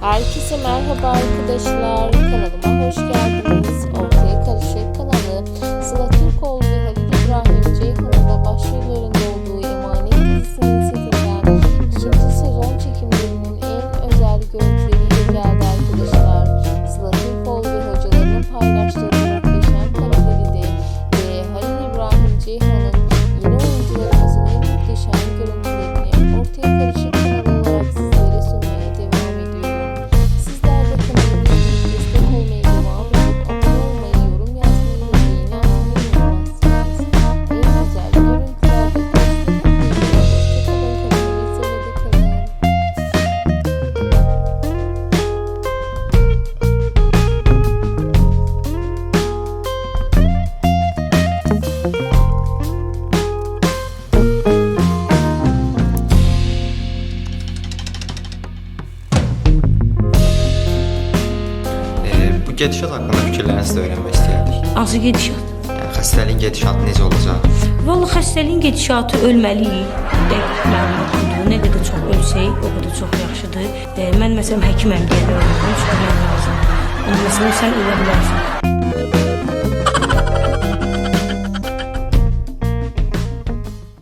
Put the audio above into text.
Herkese merhaba arkadaşlar. Kanalıma hoş geldiniz. Ortaya Karışık kanalı Sıla Türkoğlu ve Halil İbrahim Ceyhan'ın da başrollerinde olduğu Emanet dizisinin setinden ikinci sezon çekimlerinin gedişat haqqında fikirlərinizi də öyrənmək istəyirdik. Hansı gedişat? Yəni xəstəliyin gedişatı necə olacaq? Vallahi xəstəliyin gedişatı ölməliyik. Dəqiqlərin nə qədər çox ölsək, o qədər çox yaxşıdır. E, mən məsələn həkiməm deyə ölmürəm, çünki mən lazım. Amma məsələn sən ölə bilərsən.